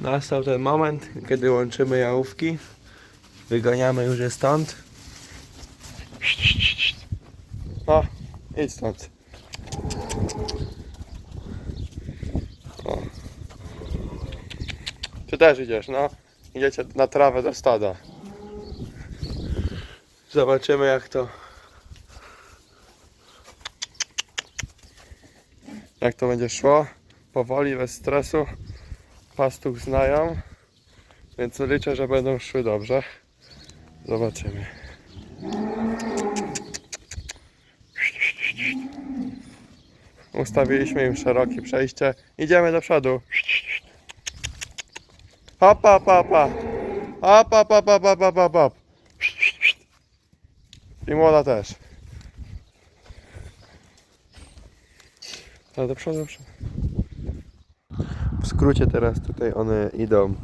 Nastał ten moment, kiedy łączymy jałówki. Wyganiamy już je stąd. No, idź stąd. O. Ty też idziesz, no. Idziecie na trawę do stada. Zobaczymy jak to jak to będzie szło. Powoli, bez stresu. Pastuch znają, więc liczę, że będą szły dobrze. Zobaczymy. Ustawiliśmy im szerokie przejście. Idziemy do przodu. Hop, hop, hop, hop. Hop, hop, hop, hop, hop, hop, hop. I młoda też. Ale do przodu, do przodu. Skrócie teraz tutaj one idą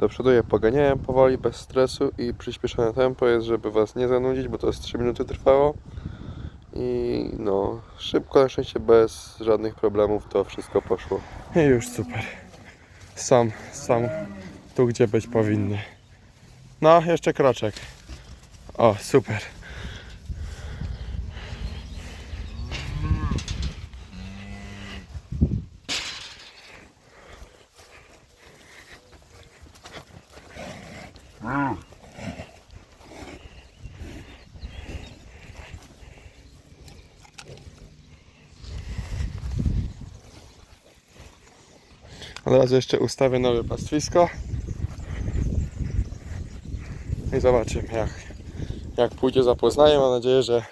do przodu, je poganiałem powoli, bez stresu i przyspieszone tempo jest, żeby Was nie zanudzić, bo to jest 3 minuty trwało. I no, szybko, na szczęście bez żadnych problemów to wszystko poszło. I już super. Sam, sam tu, gdzie być powinny. No, jeszcze kroczek. O, super. Od razu jeszcze ustawię nowe pastwisko. I zobaczymy jak, jak pójdzie zapoznaję. Mam nadzieję, że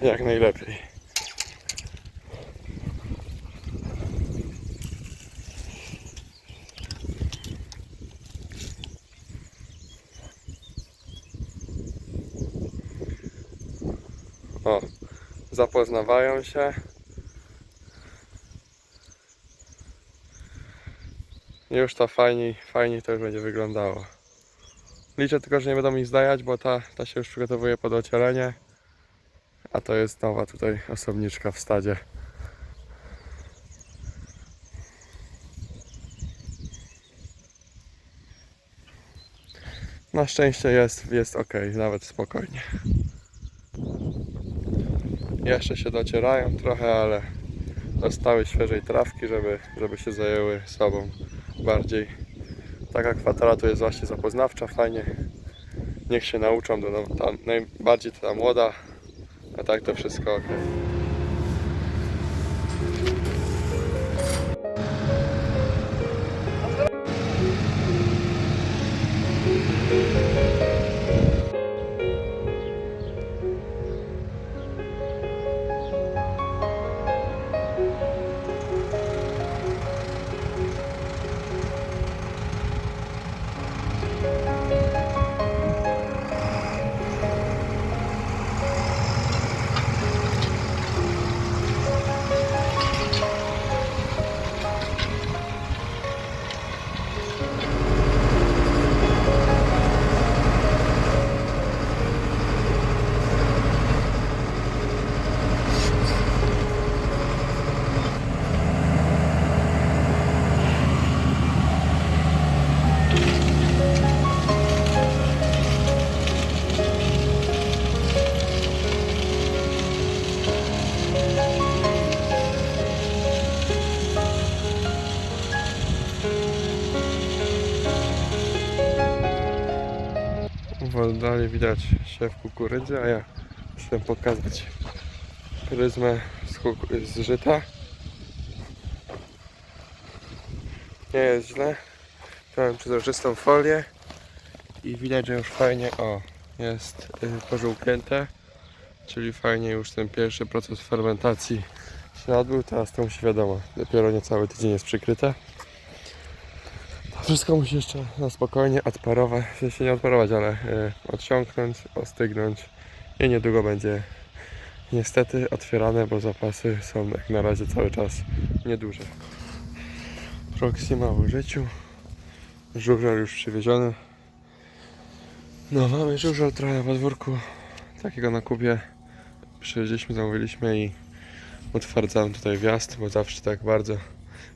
jak najlepiej. O, zapoznawają się. Już to fajniej, fajniej to już będzie wyglądało. Liczę tylko, że nie będą mi zdajać, bo ta, ta się już przygotowuje pod ocielenie. A to jest nowa tutaj osobniczka w stadzie. Na szczęście jest, jest ok, nawet spokojnie. Jeszcze się docierają trochę, ale dostały świeżej trawki, żeby, żeby się zajęły sobą bardziej. Taka kwatera to jest właśnie zapoznawcza, fajnie. Niech się nauczą, do, no, ta, najbardziej ta młoda, a tak to wszystko ok. W oddali widać siew kukurydzy, a ja chcę pokazać pryzmę z, z żyta. Nie jest źle. Dałem przezroczystą folię i widać, że już fajnie o jest y, pożółknięte, czyli fajnie już ten pierwszy proces fermentacji się odbył. Teraz to musi wiadomo, dopiero niecały tydzień jest przykryte. Wszystko musi jeszcze na spokojnie odparować, w sensie nie odparować, ale y, odsiąknąć, ostygnąć i niedługo będzie niestety otwierane, bo zapasy są jak na razie cały czas nieduże. Proxima w użyciu. Żużel już przywieziony. No mamy żużel trochę w podwórku. Takiego na kupie przywieźliśmy, zamówiliśmy i utwardzałem tutaj wjazd, bo zawsze tak bardzo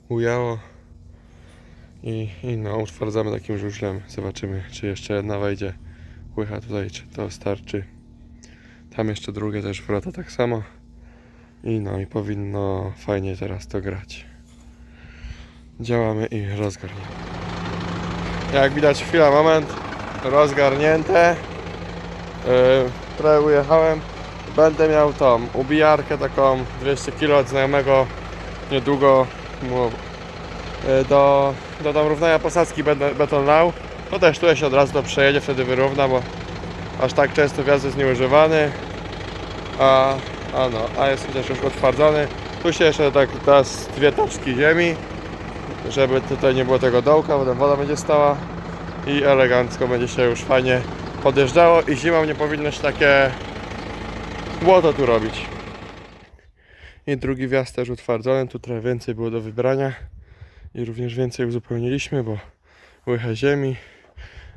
ujało. I, I no, utwardzamy takim żużlem. Zobaczymy, czy jeszcze jedna wejdzie. Łycha tutaj, czy to starczy. Tam jeszcze drugie też wrota tak samo. I no, i powinno fajnie teraz to grać. Działamy i rozgarniamy. Jak widać, chwila, moment. Rozgarnięte. Yy, trochę ujechałem. Będę miał tą ubijarkę taką 200 kg od znajomego niedługo mu, yy, do, do tam równania posadzki beton lał. To też tu się od razu to przejedzie, wtedy wyrówna, bo aż tak często wjazd jest nieużywany. A, a no, a jest też już utwardzony. Tu się jeszcze tak teraz dwie taczki ziemi, żeby tutaj nie było tego dołka, bo tam woda będzie stała i elegancko będzie się już fajnie podjeżdżało i zimą nie powinno się takie błoto tu robić. I drugi wjazd też utwardzony, tu trochę więcej było do wybrania i również więcej uzupełniliśmy, bo łycha ziemi,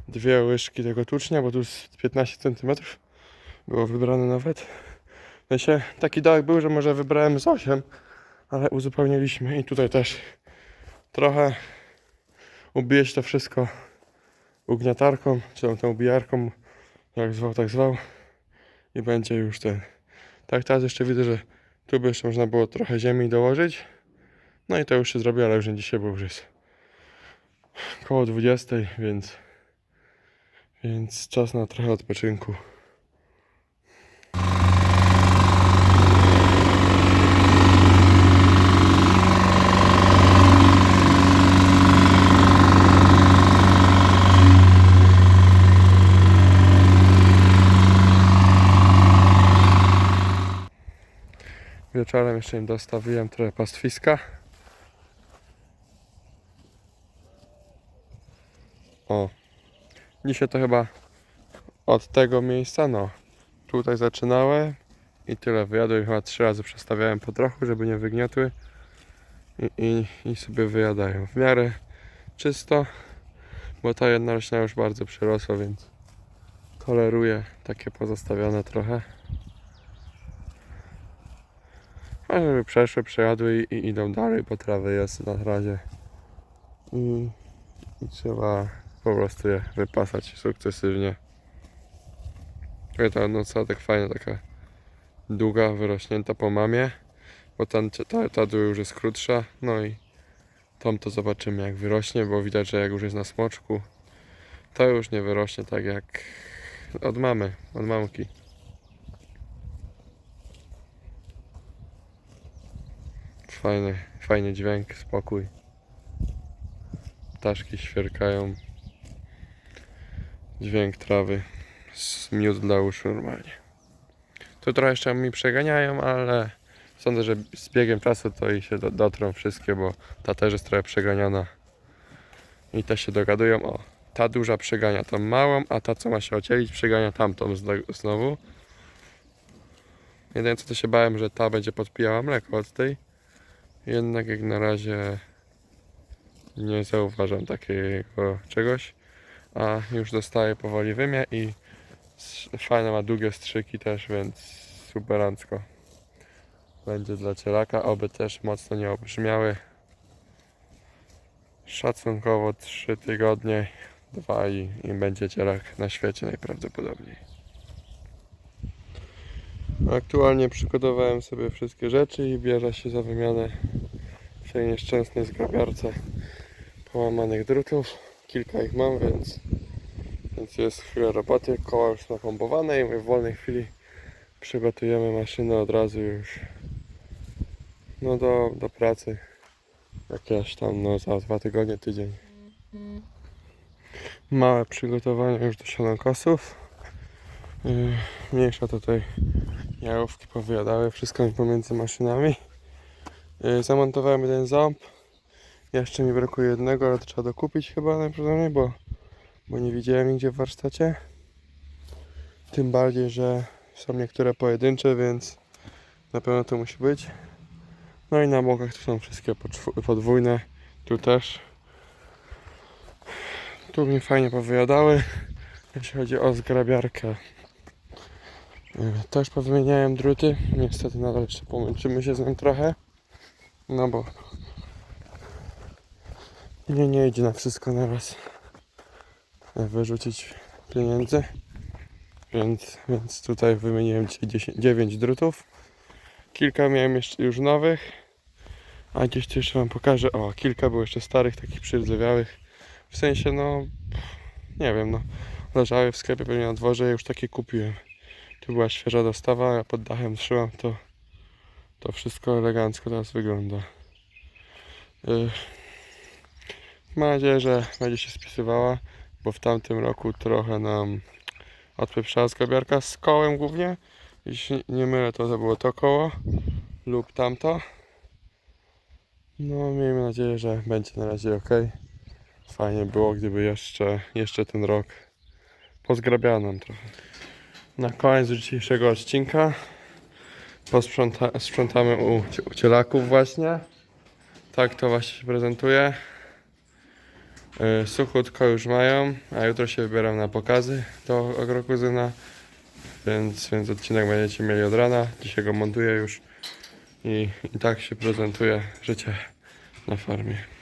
dwie łyżki tego tucznia, bo tu jest 15 cm było wybrane nawet. Sensie taki dołek był, że może wybrałem z 8, ale uzupełniliśmy i tutaj też trochę ubije się to wszystko ugniatarką, czy tam tą ubijarką, jak zwał, tak zwał i będzie już ten. Tak teraz jeszcze widzę, że tu by jeszcze można było trochę ziemi dołożyć. No i to już się zrobi, ale już nie dzisiaj, bo już jest koło 20, więc więc czas na trochę odpoczynku. Wieczorem jeszcze im dostawiłem trochę pastwiska. O, Dzisiaj to chyba od tego miejsca, no. Tutaj zaczynałem i tyle wyjadłem. Chyba trzy razy przestawiałem po trochu, żeby nie wygniotły. I, i, I sobie wyjadają. W miarę czysto, bo ta jedna roślina już bardzo przyrosła, więc toleruje takie pozostawione trochę. A żeby przeszły, przejadły i, i idą dalej, bo trawy jest na razie. I, i trzeba po prostu je wypasać sukcesywnie. I ta noca tak fajna, taka długa, wyrośnięta po mamie, bo ta, ta dół już jest krótsza, no i tam to zobaczymy jak wyrośnie, bo widać, że jak już jest na smoczku, to już nie wyrośnie tak jak od mamy, od mamki. Fajny, fajny dźwięk, spokój. Ptaszki świerkają dźwięk trawy z miód dla uszu normalnie. Tu trochę jeszcze mi przeganiają, ale sądzę, że z biegiem czasu to i się do, dotrą wszystkie, bo ta też jest trochę przeganiana i te się dogadują. O, ta duża przegania tą małą, a ta co ma się ocielić przegania tamtą zno- znowu. Jedyne co to się bałem, że ta będzie podpijała mleko od tej. Jednak jak na razie nie zauważam takiego czegoś a już dostaje powoli wymie i fajne ma długie strzyki też, więc superancko. Będzie dla cielaka, oby też mocno nie obrzmiały. Szacunkowo 3 tygodnie, dwa i, i będzie cielak na świecie najprawdopodobniej. Aktualnie przygotowałem sobie wszystkie rzeczy i bierze się za wymianę w tej nieszczęsnej zgrabiarce połamanych drutów. Kilka ich mam, więc, więc jest chwilę roboty. Koła już napompowane i my w wolnej chwili przygotujemy maszynę od razu już no do, do pracy. Jakieś tam no za dwa tygodnie, tydzień. Małe przygotowania już do sianonkosów. Yy, Mniejsza tutaj jałówki powyjadały, wszystko mi pomiędzy maszynami. Yy, Zamontowałem jeden ząb. Jeszcze mi brakuje jednego, ale to trzeba dokupić chyba najprawdopodobniej, bo, bo nie widziałem nigdzie w warsztacie. Tym bardziej, że są niektóre pojedyncze, więc na pewno to musi być. No i na bokach tu są wszystkie podwójne. Tu też. Tu mi fajnie powyjadały. Jeśli chodzi o zgrabiarkę. Też powymieniałem druty. Niestety nadal jeszcze pomęczymy się z nim trochę. No bo Nie, nie idzie na wszystko na raz e, wyrzucić pieniędzy. Więc, więc tutaj wymieniłem dzisiaj 10, 9 drutów. Kilka miałem jeszcze już nowych. A gdzieś jeszcze wam pokażę. O, kilka było jeszcze starych, takich przyrdzewiałych. W sensie, no, nie wiem, no. Leżały w sklepie pewnie na dworze, już takie kupiłem. Tu była świeża dostawa, ja pod dachem trzymam to. To wszystko elegancko teraz wygląda. Yy, Mam nadzieję, że będzie się spisywała, bo w tamtym roku trochę nam odpieprzała zgrabiarka z kołem głównie. Jeśli nie mylę, to, to było to koło lub tamto. No, miejmy nadzieję, że będzie na razie ok. Fajnie było, gdyby jeszcze, jeszcze ten rok pozgrabiano nam trochę. Na koniec dzisiejszego odcinka posprząta, sprzątamy u, u cielaków właśnie. Tak to właśnie się prezentuje. Yy, Suchutko już mają, a jutro się wybieram na pokazy do agrokuzyna. Więc, więc odcinek będziecie mieli od rana. Dzisiaj go montuję już. I, I tak się prezentuje życie na farmie.